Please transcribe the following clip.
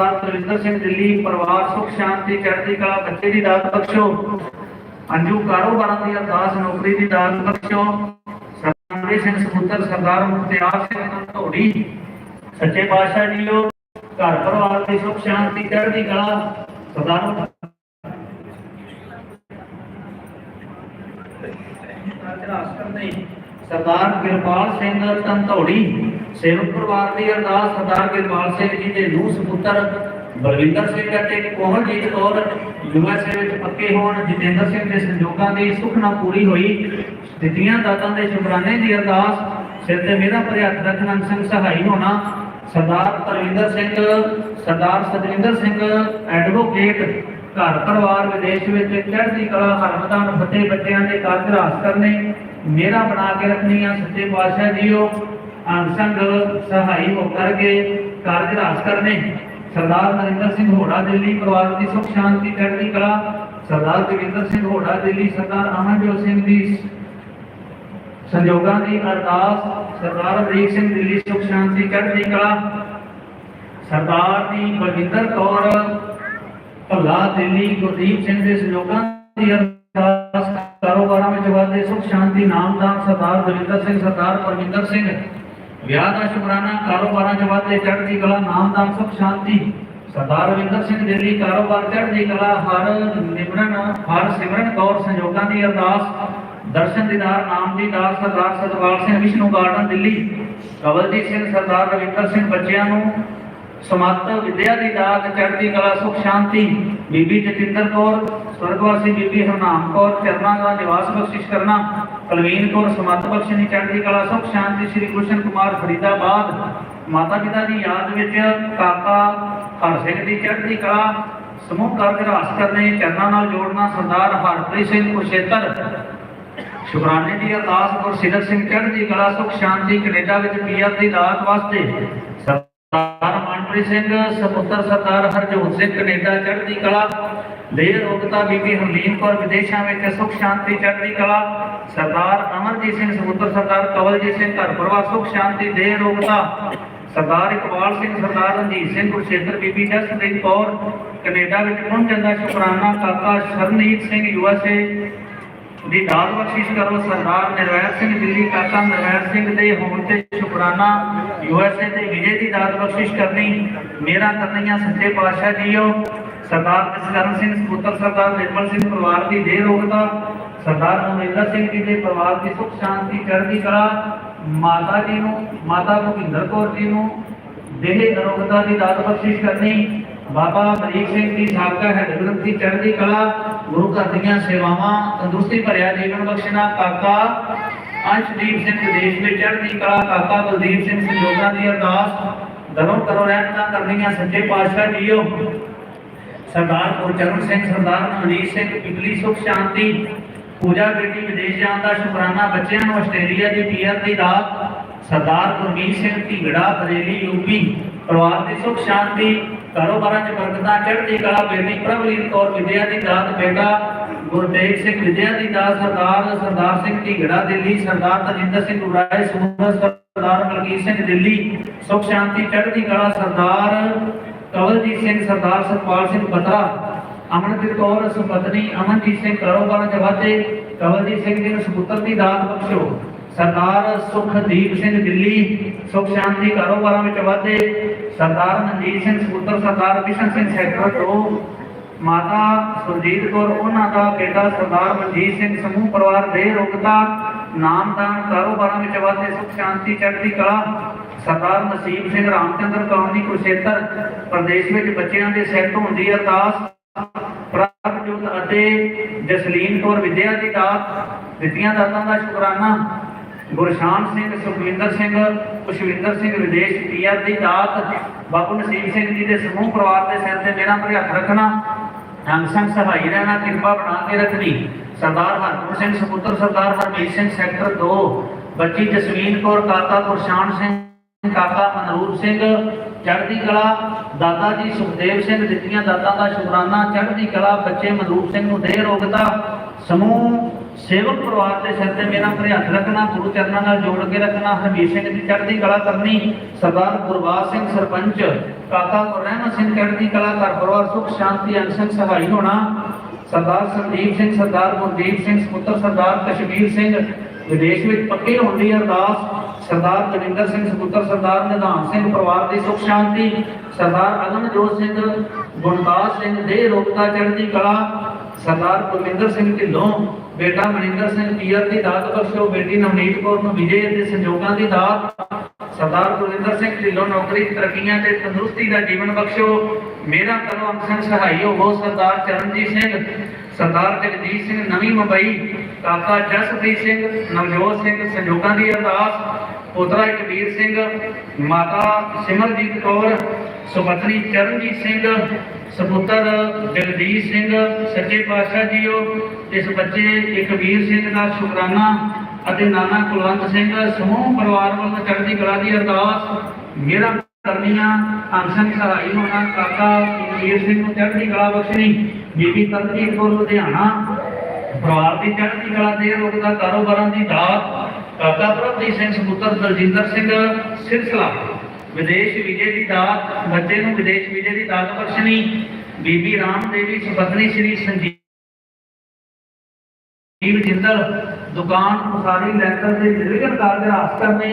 ਸਰਦਾਰ ਤਲਵਿੰਦਰ ਸਿੰਘ ਦਿੱਲੀ, ਪਰਿਵਾਰ ਸੁਖ, ਸ਼ਾਂਤੀ, ਚੜ੍ਹਦੀ ਕਲਾ, ਬੱਚੇ ਦੀ ਦਾਤ ਬਖਸ਼ੋ। ਅੰਜੂ ਕਾਰੋਬਾਰਾਂ ਦੀ ਅਰਦਾਸ, ਨੌਕਰੀ ਦੀ ਦਾਤ ਬਖਸ਼ੋ। ਸਰਦਾਰ ਸਿੰਘ ਸਮੁੰਦਰ ਸਰਦਾਰ ਮੁਖਤਿਆਰ ਸਿੰਘ ਧੋੜੀ। ਸੱਚੇ ਪਾਤਸ਼ਾਹ ਜੀਓ, ਘਰ ਪਰਿਵਾਰ ਦੀ ਸੁਖ, ਸ਼ਾਂਤੀ, ਚੜ੍ਹਦੀ ਕਲਾ। ਸਰਦਾਰ ਸਰਦਾਰ ਕਿਰਪਾਲ ਸਿੰਘ ਤੰਤੋੜੀ ਸੇਵਕ ਪਰਿਵਾਰ ਦੀ ਅਰਦਾਸ ਸਰਦਾਰ ਕਿਰਪਾਲ ਸਿੰਘ ਜੀ ਦੇ ਨੂੰਹ ਸੁਪੁੱਤਰ ਬਲਵਿੰਦਰ ਸਿੰਘ ਅਤੇ ਕੋਹਲਜੀਤ ਕੌਰ ਯੂਐਸਏ ਵਿੱਚ ਪੱਕੇ ਹੋਣ, ਜਤਿੰਦਰ ਸਿੰਘ ਦੇ ਸੰਜੋਗਾਂ ਦੀ ਸੁਖ ਪੂਰੀ ਹੋਈ। ਦਿੱਤੀਆਂ ਦਾਤਾਂ ਦੇ ਸ਼ੁਕਰਾਨੇ ਦੀ ਅਰਦਾਸ, ਸਿਰ ਤੇ ਮੇਰਾ ਭਰੇ ਹੱਥ ਰੱਖਣਾ ਸਿੰਘ ਸਹਾਈ ਹੋਣਾ। ਸਰਦਾਰ ਤਰਵਿੰਦਰ ਸਿੰਘ, ਸਰਦਾਰ ਸਤਵਿੰਦਰ ਸਿੰਘ ਐਡਵੋਕੇਟ ਘਰ ਪਰਿਵਾਰ ਵਿਦੇਸ਼ ਵਿੱਚ ਚੜ੍ਹਦੀ ਕਲਾ, ਹਰਮਦਾਨ, ਫਤਿਹ ਬੱਚਿਆਂ ਦੇ ਕਾਰਜ ਰਾਸ ਕਰਨੇ ਮੇਰਾ ਬਣਾ ਕੇ ਰੱਖਣੀਆਂ। ਸੱਚੇ ਪਾਤਸ਼ਾਹ ਜੀਓ ਅੰਗ ਸਹਾਈ ਹੋ ਕਰਕੇ ਕਾਰਜ ਰਾਸ ਕਰਨੇ। ਸਰਦਾਰ ਨਰਿੰਦਰ ਸਿੰਘ ਹੋੜਾ ਦਿੱਲੀ, ਪਰਿਵਾਰ ਦੀ ਸੁਖ, ਸ਼ਾਂਤੀ ਚੜ੍ਹਦੀ ਕਲਾ। ਸਰਦਾਰ ਜਗਿੰਦਰ ਸਿੰਘ ਹੋੜਾ ਦਿੱਲੀ, ਸਰਦਾਰ ਅਮਨਜੋਤ ਸਿੰਘ ਦੀ ਸੰਜੋਗਾਂ ਦੀ ਅਰਦਾਸ। ਸਰਦਾਰ ਅਮਰੀਕ ਸਿੰਘ ਦਿੱਲੀ, ਸੁਖ, ਸ਼ਾਂਤੀ ਚੜ੍ਹਦੀ ਕਲਾ। ਸਰਦਾਰ ਦੀ ਬਲਵਿੰਦਰ ਕੌਰ, ਭੱਲਾ ਦਿੱਲੀ, ਗੁਰਦੀਪ ਸਿੰਘ ਦੇ ਸੰਯੋਗਾਂ ਦੀ ਅਰਦਾਸ। ਕਾਰੋਬਾਰਾਂ ਵਿੱਚ ਵਾਧੇ, ਸੁਖ, ਸ਼ਾਂਤੀ, ਨਾਮਦਾਨ ਸਰਦਾਰ ਦਵਿੰਦਰ ਸਿੰਘ, ਸਰਦਾਰ ਪਰਮਿੰਦਰ ਸਿੰਘ। ਵਿਆਹ ਦਾ ਸ਼ੁਕਰਾਨਾ ਕਾਰੋਬਾਰਾਂ 'ਚ ਵਾਧੇ ਚੜ੍ਹਦੀ ਕਲਾ ਨਾਮਦਾਨ ਸੁਖ, ਸ਼ਾਂਤੀ। ਸਰਦਾਰ ਰਵਿੰਦਰ ਸਿੰਘ ਦਿੱਲੀ ਕਾਰੋਬਾਰ, ਚੜ੍ਹਦੀ ਕਲਾ, ਹਰ ਨਿਮਰਨ ਹਰ ਸਿਮਰਨ ਕੌਰ ਸੰਯੋਗਾਂ ਦੀ ਅਰਦਾਸ, ਦਰਸ਼ਨ ਦੀਦਾਰ, ਨਾਮ ਦੀ ਦਾਸ, ਸਰਦਾਰ ਸਤਪਾਲ ਸਿੰਘ ਵਿਸ਼ਨੂੰ ਗਾਰਡਨ, ਦਿੱਲੀ। ਕਵਲਜੀਤ ਸਿੰਘ, ਸਰਦਾਰ ਰਵਿੰਦਰ ਸਿੰਘ ਬੱਚਿਆਂ ਨੂੰ ਸਮਤ ਵਿਦਿਆ ਦੀ ਦਾਤ, ਚੜ੍ਹਦੀ ਕਲਾ, ਸੁਖ, ਸ਼ਾਂਤੀ। ਬੀਬੀ ਜਤਿੰਦਰ ਕੌਰ, ਸਵਰਗਵਾਸੀ ਬੀਬੀ ਹਰਨਾਮ ਕੌਰ, ਚਰਨਾਂ ਦਾ ਨਿਵਾਸ ਬਖਸ਼ਿਸ਼ ਕਰਨਾ। ਕਲਵੀਨ ਕੌਰ ਸਮਤ ਬਖਸ਼ਣੀ ਚੜ੍ਹਦੀ ਕਲਾ ਸੁਖ ਸ਼ਾਂਤੀ, ਸ੍ਰੀ ਗੁਲਸ਼ਨ ਕੁਮਾਰ ਫਰੀਦਾਬਾਦ। ਮਾਤਾ ਪਿਤਾ ਦੀ ਯਾਦ ਵਿੱਚ ਕਾਕਾ ਹਰ ਸਿੰਘ ਦੀ ਚੜ੍ਹਦੀ ਕਲਾ, ਸਮੂਹ ਕਾਰਜ ਰਾਸ ਕਰਨੇ, ਚਰਨਾਂ ਨਾਲ ਜੋੜਨਾ, ਸਰਦਾਰ ਹਰਪ੍ਰੀਤ ਸਿੰਘ ਕੁਸ਼ੇਤਰ। ਸ਼ੁਕਰਾਨੇ ਦੀ ਅਰਦਾਸ ਗੁਰਸਿੱਧਕ ਸਿੰਘ ਚੜ੍ਹਦੀ ਕਲਾ, ਸੁਖ, ਸ਼ਾਂਤੀ, ਕੈਨੇਡਾ ਵਿੱਚ ਪੀਆਰ ਦੀ ਦਾਤ ਵਾਸਤੇ। ਸਰਦਾਰ ਮਨਪ੍ਰੀਤ ਸਿੰਘ ਸਪੁੱਤਰ ਸਰਦਾਰ ਹਰਜੋਤ ਸਿੰਘ, ਕੈਨੇਡਾ ਚੜ੍ਹਦੀ ਕਲਾ। ਦੇਹ ਰੋਗਤਾ ਬੀਬੀ ਹਰਲੀਨ ਕੌਰ ਵਿਦੇਸ਼ਾਂ ਵਿੱਚ ਸੁਖ ਸ਼ਾਂਤੀ ਚੜ੍ਹਦੀ ਕਲਾ। ਸਰਦਾਰ ਅਮਰਜੀਤ ਸਿੰਘ ਸਮੁੰਦਰ, ਸਰਦਾਰ ਕਵਲਜੀਤ ਸਿੰਘ ਘਰ ਪਰਿਵਾਰ, ਸੁਖ ਸ਼ਾਂਤੀ, ਦੇਹ ਰੋਗਤਾ। ਸਰਦਾਰ ਇਕਬਾਲ ਸਿੰਘ, ਸਰਦਾਰ ਰਣਜੀਤ ਸਿੰਘ ਕੁਰਸ਼ੇਤਰ ਬੀਬੀ ਜਸਪ੍ਰੀਤ ਕੌਰ, ਕੈਨੇਡਾ ਵਿੱਚ ਪਹੁੰਚਣ ਦਾ ਸ਼ੁਕਰਾਨਾ ਕਾਕਾ ਸ਼ਰਨਜੀਤ ਸਿੰਘ ਯੂਐਸਏ ਦੀ ਦਾਤ ਬਖਸ਼ਿਸ਼ ਕਰੋ। ਸਰਦਾਰ ਨਿਰਵੈਰ ਸਿੰਘ ਦਿੱਲੀ, ਕਾਕਾ ਨਿਰਵੈਰ ਸਿੰਘ ਦੇ ਹੋਣ ਤੇ ਸ਼ੁਕਰਾਨਾ ਯੂਐਸਏ ਤੇ ਵਿਜੇ ਦੀ ਦਾਤ ਬਖਸ਼ਿਸ਼ ਕਰਨੀ। ਮੇਰਾ ਕਰਨੀਆਂ ਸੱਚੇ ਪਾਤਸ਼ਾਹ ਜੀਓ। ਸਰਦਾਰ ਜਸਕਰਨ ਸਿੰਘ ਸਪੁੱਤਰ ਸਰਦਾਰ ਨਿਰਮਲ ਸਿੰਘ ਪਰਿਵਾਰ ਦੀ ਦੇਹ ਰੋਗਤਾ ਸਰਦਾਰ ਅਮਰਿੰਦਰ ਸਿੰਘ ਜੀ ਦੇ ਪਰਿਵਾਰ ਦੀ ਸੁਖ ਸ਼ਾਂਤੀ, ਚੜ੍ਹਦੀ ਕਲਾ, ਮਾਤਾ ਜੀ ਨੂੰ, ਮਾਤਾ ਭੁਪਿੰਦਰ ਕੌਰ ਜੀ ਨੂੰ ਦੇਹ ਅਰੋਗਤਾ ਦੀ ਦਾਤ ਬਖਸ਼ਿਸ਼ ਕਰਨੀ, ਬਾਬਾ ਅਮਰੀਕ ਸਿੰਘ ਦੀ ਸਾਬਕਾ ਹੈਡ ਗ੍ਰੰਥੀ ਚੜ੍ਹਦੀ ਕਲਾ, ਗੁਰੂ ਘਰ ਦੀਆਂ ਸੇਵਾਵਾਂ, ਤੰਦਰੁਸਤੀ ਭਰਿਆ ਜੀਵਨ ਬਖਸ਼ਣਾ, ਕਾਕਾ ਅੰਸ਼ਦੀਪ ਸਿੰਘ ਵਿਦੇਸ਼ ਵਿੱਚ ਚੜ੍ਹਦੀ ਕਲਾ, ਕਾਕਾ ਬਲਦੀਪ ਸਿੰਘ ਸੰਜੋਗਾਂ ਦੀ ਅਰਦਾਸ ਦਰੋਂ ਕਰੋ ਰਹਿਮਤਾਂ ਕਰਨੀਆਂ ਸੱਚੇ ਪਾਤਸ਼ਾਹ ਜੀਓ। ਸਰਦਾਰ ਗੁਰਚਰਨ ਸਿੰਘ, ਸਰਦਾਰ ਮਨਜੀਤ ਸਿੰਘ ਪਿਪਲੀ ਸੁਖ, ਸ਼ਾਂਤੀ, ਪੂਜਾ ਬੇਟੀ, ਵਿਦੇਸ਼ ਜਾਣ ਦਾ ਸ਼ੁਕਰਾਨਾ ਬੱਚਿਆਂ ਨੂੰ, ਆਸਟ੍ਰੇਲੀਆ ਦੀ ਪੀਆਰ ਦੀ ਦਾਤ, ਸਰਦਾਰ ਗੁਰਮੀਤ ਸਿੰਘ ਢੀਗੜਾ, ਬਰੇਲੀ ਯੂਪੀ ਪਰਿਵਾਰ ਦੀ ਸੁਖ, ਸ਼ਾਂਤੀ, ਕਾਰੋਬਾਰਾਂ 'ਚ ਬਰਕਤਾਂ, ਚੜ੍ਹਦੀ ਕਲਾ, ਬੇਟੀ ਪ੍ਰਭਲੀਨ ਕੌਰ, ਵਿਦਿਆ ਦੀ ਦਾਤ, ਬੇਟਾ ਗੁਰਤੇਜ ਸਿੰਘ, ਵਿਦਿਆ ਦੀ ਦਾਤ, ਸਰਦਾਰ ਸਰਦਾਰ ਸਿੰਘ ਢੀਗੜਾ, ਦਿੱਲੀ, ਸਰਦਾਰ ਤਜਿੰਦਰ ਸਿੰਘ ਉਰਾਏ ਸਮੁੰਦਰ ਸਰਦਾਰ ਮਲਕੀਤ ਸਿੰਘ, ਦਿੱਲੀ, ਸੁਖ, ਸ਼ਾਂਤੀ, ਚੜ੍ਹਦੀ ਕਲਾ, ਸਰਦਾਰ ਕਵਲਜੀਤ ਸਿੰਘ ਸਰਦਾਰ ਸਤਪਾਲ ਸਿੰਘ ਬਤਰਾ ਅਮਨਦੀਪ ਕੌਰ, ਸੁਪਤਨੀ ਅਮਨਜੀਤ ਸਿੰਘ ਕਾਰੋਬਾਰਾਂ ਚ ਵਾਧੇ, ਕਵਲਜੀਤ ਸਿੰਘ ਜੀ ਨੂੰ ਸੁਪੁੱਤਰ ਦੀ ਦਾਤ ਬਖਸ਼ੋ। ਸਰਦਾਰ ਸੁਖਦੀਪ ਸਿੰਘ ਦਿੱਲੀ, ਸੁਖ ਸ਼ਾਂਤੀ ਕਾਰੋਬਾਰਾਂ ਵਿੱਚ ਵਾਧੇ। ਸਰਦਾਰ ਮਨਜੀਤ ਸਿੰਘ ਸੁਪੁੱਤਰ, ਸਰਦਾਰ ਕਿਸ਼ਨ ਸਿੰਘ ਸੈਕਟਰ ਤੋਂ ਮਾਤਾ ਸੁਰਜੀਤ ਕੌਰ, ਉਹਨਾਂ ਦਾ ਬੇਟਾ ਸਰਦਾਰ ਮਨਜੀਤ ਸਿੰਘ, ਸਮੂਹ ਪਰਿਵਾਰ ਦੇ ਰੁਕਤਾ ਨਾਮਦਾਨ ਕਾਰੋਬਾਰਾਂ ਵਿੱਚ ਵਾਧੇ, ਸੁਖ ਸ਼ਾਂਤੀ, ਚੜ੍ਹਦੀ ਕਲਾ। ਸਰਦਾਰ ਨਸੀਬ ਸਿੰਘ ਰਾਮਚੰਦਰ ਕੌਂਦੀ ਕੁਰਸ਼ੇਤਰ ਪ੍ਰਦੇਸ਼ ਵਿੱਚ ਬੱਚਿਆਂ ਦੇ ਸੈੱਟ ਹੋਣ ਦੀ ਅਰਦਾਸ ਪ੍ਰਭਜੋਤ ਅਤੇ ਜਸਲੀਨ ਕੌਰ ਵਿਦਿਆ ਦੀ ਦਾਤ ਦਿੱਤੀਆਂ ਦਾਤਾਂ ਦਾ ਸ਼ੁਕਰਾਨਾ। ਗੁਰਸ਼ਾਨ ਸਿੰਘ, ਸੁਖਵਿੰਦਰ ਸਿੰਘ ਖੁਸ਼ਵਿੰਦਰ ਸਿੰਘ ਵਿਦੇਸ਼ ਪੀਆਰ ਦੀ ਦਾਤ, ਬਾਬੂ ਨਸੀਬ ਸਿੰਘ ਜੀ ਦੇ ਸਮੂਹ ਪਰਿਵਾਰ ਦੇ ਸਿਰ ਤੇ ਮੇਰਾ ਭਰੇ ਹੱਥ ਰੱਖਣਾ। ਅੰਗ ਸੰਗ ਸਹਾਈ ਰਹਿਣਾ, ਕਿਰਪਾ ਬਣਾ ਕੇ ਰੱਖਣੀ। ਸਰਦਾਰ ਹਰਪ੍ਰੀਤ ਸਿੰਘ, ਸਪੁੱਤਰ ਸਰਦਾਰ ਹਰਮੀਤ ਸਿੰਘ, ਸੈਕਟਰ 2 ਬੱਚੀ ਜਸਵੀਨ ਕੌਰ, ਕਾਕਾ ਗੁਰਸ਼ਾਨ ਸਿੰਘ ਕਾਕਾ ਮਨਰੂਪ ਸਿੰਘ, ਚੜ੍ਹਦੀ ਕਲਾ, ਦਾਦਾ ਜੀ ਸੁਖਦੇਵ ਸਿੰਘ ਦਿੱਤੀਆਂ ਦਾਤਾਂ ਦਾ ਸ਼ੁਕਰਾਨਾ, ਚੜ੍ਹਦੀ ਕਲਾ, ਬੱਚੇ ਮਨਰੂਪ ਸਿੰਘ ਨੂੰ ਦੇ ਰੋਗਤਾ, ਸਮੂਹ ਸੇਵਕ ਪਰਿਵਾਰ ਦੇ ਸਿਰ ਤੇ ਮੇਰਾ ਭਰੇ ਹੱਥ ਰੱਖਣਾ, ਗੁਰੂ ਚਰਨਾਂ ਨਾਲ ਜੋੜ ਕੇ ਰੱਖਣਾ, ਹਰਮੀਤ ਸਿੰਘ ਦੀ ਚੜ੍ਹਦੀ ਕਲਾ ਕਰਨੀ, ਸਰਦਾਰ ਗੁਰਬਾਜ ਸਿੰਘ ਸਰਪੰਚ, ਕਾਕਾ ਗੁਰਰਹਿਮਤ ਸਿੰਘ ਚੜ੍ਹਦੀ ਕਲਾ ਘਰ ਪਰਿਵਾਰ, ਸੁਖ, ਸ਼ਾਂਤੀ ਅਨਸੰਗ ਸਹਾਈ ਹੋਣਾ, ਸਰਦਾਰ ਸੰਦੀਪ ਸਿੰਘ, ਸਰਦਾਰ ਗੁਰਦੀਪ ਸਿੰਘ, ਪੁੱਤਰ ਸਰਦਾਰ ਕਸ਼ਮੀਰ ਸਿੰਘ, ਵਿਦੇਸ਼ ਵਿੱਚ ਪੱਕੇ ਹੋਣ ਦੀ ਅਰਦਾਸ ਸਰਦਾਰ ਦਵਿੰਦਰ ਸਿੰਘ ਸਪੁੱਤਰ, ਸਰਦਾਰ ਨਿਧਾਨ ਸਿੰਘ ਪਰਿਵਾਰ ਦੀ ਸੁਖ ਸ਼ਾਂਤੀ, ਸਰਦਾਰ ਅਗਮਜੋਤ ਸਿੰਘ ਗੁਣਦਾਸ ਸਿੰਘ ਦੇ ਰੋਗਤਾ ਚੜ੍ਹਦੀ ਕਲਾ, ਸਰਦਾਰ ਗੁਰਮਿੰਦਰ ਸਿੰਘ ਢਿੱਲੋਂ, ਬੇਟਾ ਮਨਿੰਦਰ ਸਿੰਘ ਪੀਰ ਦੀ ਦਾਤ ਬਖਸ਼ੋ, ਬੇਟੀ ਨਵਨੀਤ ਕੌਰ ਨੂੰ ਵਿਜੇ ਅਤੇ ਸੰਜੋਗਾਂ ਦੀ ਦਾਤ, ਸਰਦਾਰ ਗੁਰਵਿੰਦਰ ਸਿੰਘ ਢਿੱਲੋਂ ਨੌਕਰੀ, ਤਰੱਕੀਆਂ ਤੇ ਤੰਦਰੁਸਤੀ ਦਾ ਜੀਵਨ ਬਖਸ਼ੋ। ਮੇਰਾ ਕਰੋ ਅੰਸਨ ਸਹਾਈ ਹੋਵੋ, ਸਰਦਾਰ ਚਰਨਜੀਤ ਸਿੰਘ, ਸਰਦਾਰ ਜਗਜੀਤ ਸਿੰਘ, ਨਵੀਂ ਮੁੰਬਈ, ਕਾਕਾ ਜਸਪ੍ਰੀਤ ਸਿੰਘ, ਨਵਜੋਤ ਸਿੰਘ, ਸੰਜੋਗਾਂ ਦੀ ਅਰਦਾਸ ਪੁੱਤਰਾ ਕਬੀਰ ਸਿੰਘ, ਮਾਤਾ ਸਿਮਰਜੀਤ ਕੌਰ, ਸੁਪਤਨੀ ਚਰਨਜੀਤ ਸਿੰਘ, ਸਪੁੱਤਰ ਜਗਦੀਸ਼ ਸਿੰਘ, ਸੱਚੇ ਪਾਤਸ਼ਾਹ ਜੀਓ, ਇਸ ਬੱਚੇ ਇਕਬੀਰ ਸਿੰਘ ਦਾ ਸ਼ੁਕਰਾਨਾ ਅਤੇ ਨਾਨਾ ਕੁਲਵੰਤ ਸਿੰਘ, ਸਮੂਹ ਪਰਿਵਾਰ ਵੱਲੋਂ ਚੜ੍ਹਦੀ ਕਲਾ ਦੀ ਅਰਦਾਸ, ਮੇਰਾ ਕਰਨੀਆਂ ਅੰਸਨ ਸਹਾਈ ਹੋਣਾ, ਕਾਕਾ ਇਕਬੀਰ ਸਿੰਘ ਨੂੰ ਚੜ੍ਹਦੀ ਕਲਾ ਬਖਸ਼ਣੀ, ਬੀਬੀ ਤਰਨਜੀਤ ਕੌਰ ਲੁਧਿਆਣਾ, ਪਰਿਵਾਰ ਦੀ ਚੜ੍ਹਦੀ ਕਲਾ ਦੇ ਲੋਕ ਦਾ ਕਾਰੋਬਾਰਾਂ ਦੀ ਦਾਤ ਕਾਕਾ ਪ੍ਰਭਜੀਤ ਸਿੰਘ ਸਪੁੱਤਰ ਦਲਜਿੰਦਰ ਸਿੰਘ ਸਿਲਸਿਲਾ ਵਿਦੇਸ਼ ਵਿਜੇ ਦੀ ਦਾਤ ਬੱਚੇ ਨੂੰ ਵਿਦੇਸ਼ ਵਿਜੇ ਦੀ ਦਾਤ ਬਖਸ਼ਣੀ। ਬੀਬੀ ਰਾਮ ਦੇਵੀ ਸੁਪਤਨੀ ਸ੍ਰੀ ਸੰਜੀਵ ਜਿੰਦਲ ਦੁਕਾਨ ਉਸਾਰੀ ਲੈਂਟਰ ਦੇ ਡਿਲੀਵਰ ਕਾਰਜ ਹਾਸ ਕਰਨੇ।